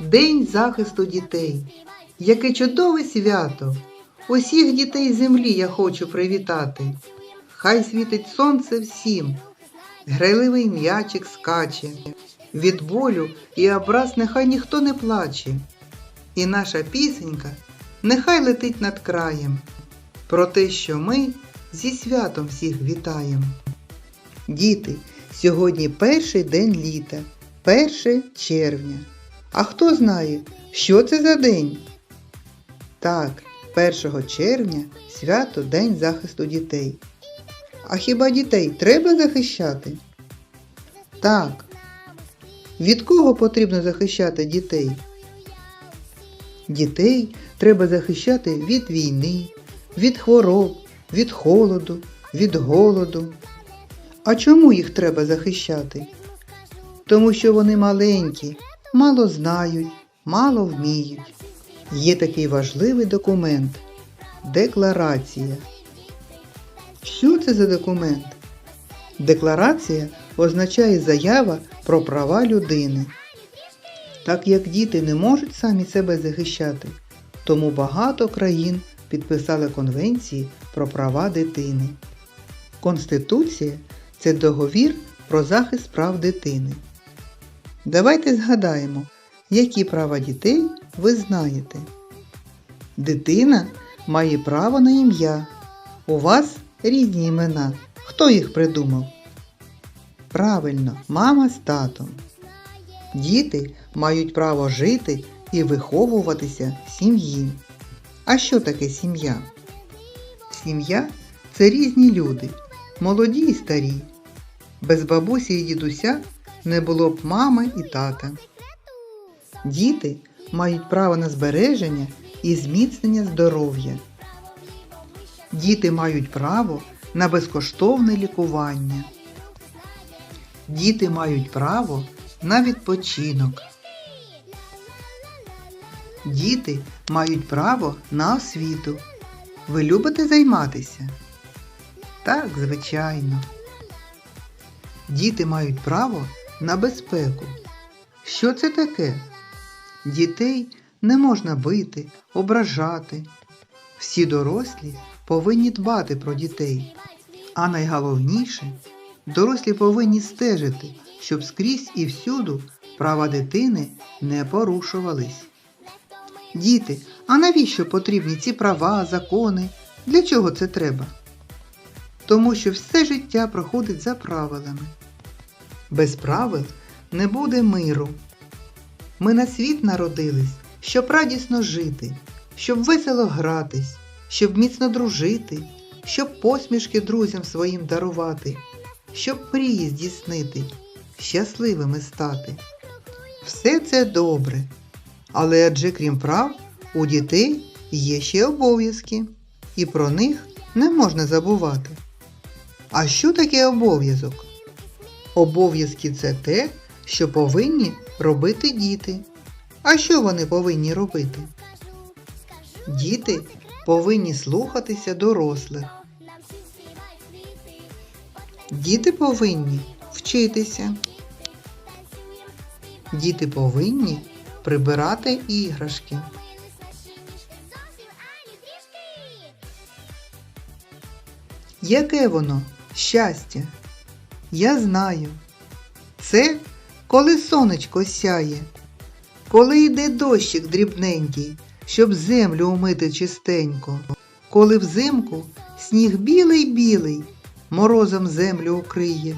День захисту дітей. Яке чудове свято! Усіх дітей землі я хочу привітати. Хай світить сонце всім, грайливий м'ячик скаче. Від болю і образ нехай ніхто не плаче. І наша пісенька нехай летить над краєм. Про те, що ми зі святом всіх вітаємо. Діти, сьогодні перший день літа, 1 червня. А хто знає, що це за день? Так, 1 червня свято День захисту дітей. А хіба дітей треба захищати? Так. Від кого потрібно захищати дітей? Дітей треба захищати від війни, від хвороб, від холоду, від голоду. А чому їх треба захищати? Тому що вони маленькі, мало знають, мало вміють. Є такий важливий документ декларація. Що це за документ? Декларація означає заява про права людини. Так як діти не можуть самі себе захищати, тому багато країн підписали конвенції про права дитини. Конституція це договір про захист прав дитини. Давайте згадаємо, які права дітей ви знаєте. Дитина має право на ім'я. У вас різні імена. Хто їх придумав? Правильно, мама з татом. Діти мають право жити і виховуватися в сім'ї. А що таке сім'я? Сім'я це різні люди, молоді і старі. Без бабусі і дідуся не було б мами і тата. Діти мають право на збереження і зміцнення здоров'я. Діти мають право на безкоштовне лікування. Діти мають право на відпочинок. Діти мають право на освіту. Ви любите займатися? Так, звичайно. Діти мають право на безпеку. Що це таке? Дітей не можна бити, ображати. Всі дорослі повинні дбати про дітей. А найголовніше, дорослі повинні стежити, щоб скрізь і всюду права дитини не порушувались. Діти, а навіщо потрібні ці права, закони? Для чого це треба? Тому що все життя проходить за правилами. Без правил не буде миру. Ми на світ народились, щоб радісно жити, щоб весело гратись, щоб міцно дружити, щоб посмішки друзям своїм дарувати, щоб мрії здійснити, щасливими стати. Все це добре, але адже крім прав, у дітей є ще обов'язки, і про них не можна забувати. А що таке обов'язок? Обов'язки це те, що повинні робити діти. А що вони повинні робити? Діти повинні слухатися дорослих. Діти повинні вчитися. Діти повинні прибирати іграшки. Яке воно щастя? Я знаю. Це коли сонечко сяє, коли йде дощик дрібненький, щоб землю умити чистенько, коли взимку сніг білий-білий, морозом землю укриє,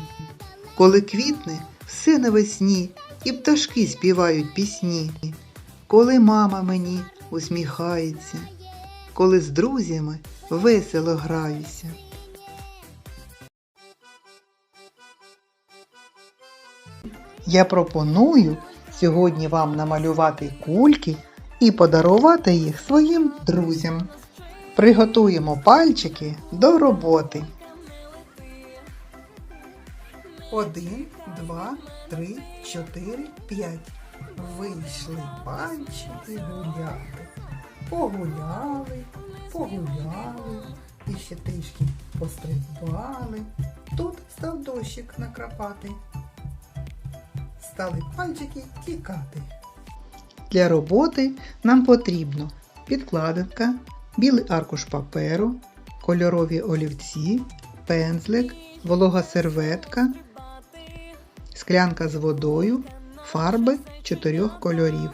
коли квітне все навесні і пташки співають пісні, коли мама мені усміхається, коли з друзями весело граюся. Я пропоную сьогодні вам намалювати кульки і подарувати їх своїм друзям. Приготуємо пальчики до роботи. Один, два, три, чотири, п'ять. Вийшли пальчики гуляти. Погуляли, погуляли, і ще трішки пострибали. Тут став дощик накрапати стали пальчики тікати. Для роботи нам потрібно підкладинка, білий аркуш паперу, кольорові олівці, пензлик, волога серветка, склянка з водою, фарби чотирьох кольорів.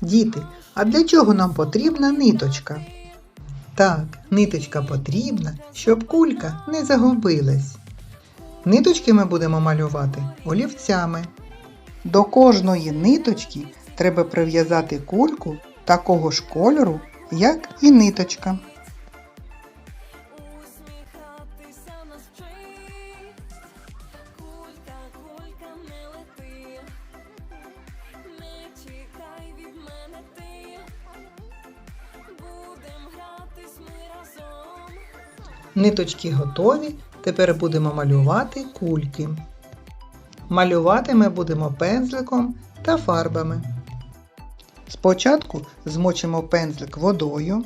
Діти, а для чого нам потрібна ниточка? Так, ниточка потрібна, щоб кулька не загубилась. Ниточки ми будемо малювати олівцями. До кожної ниточки треба прив'язати кульку такого ж кольору, як і ниточка. Ниточки готові, тепер будемо малювати кульки. Малювати ми будемо пензликом та фарбами. Спочатку змочимо пензлик водою,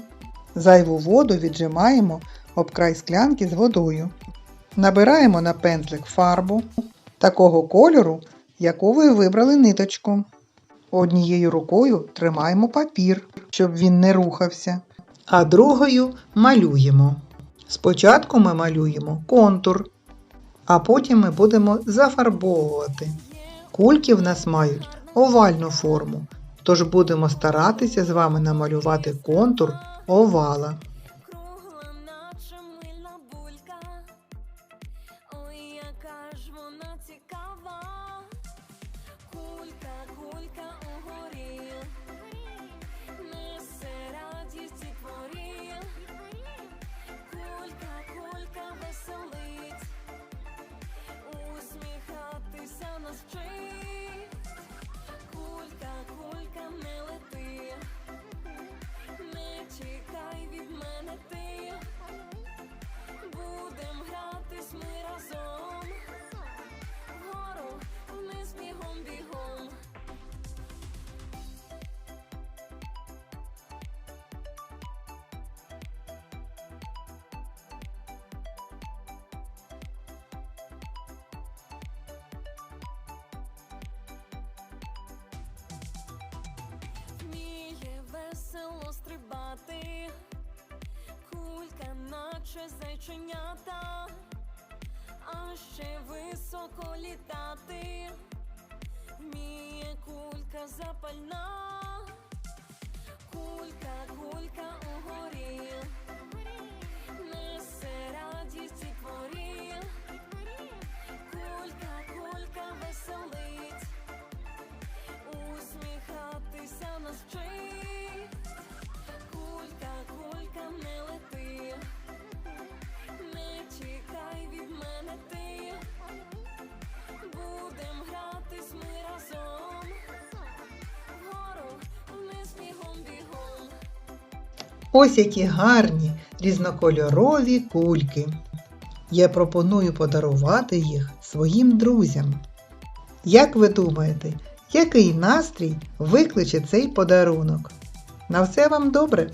зайву воду віджимаємо об край склянки з водою. Набираємо на пензлик фарбу такого кольору, яку ви вибрали ниточку. Однією рукою тримаємо папір, щоб він не рухався, а другою малюємо. Спочатку ми малюємо контур, а потім ми будемо зафарбовувати. Кульки в нас мають овальну форму, тож будемо старатися з вами намалювати контур овала. Наче зайченята, а ще високо літати, вміє кулька запальна, кулька Ось які гарні різнокольорові кульки. Я пропоную подарувати їх своїм друзям. Як ви думаєте, який настрій викличе цей подарунок? На все вам добре!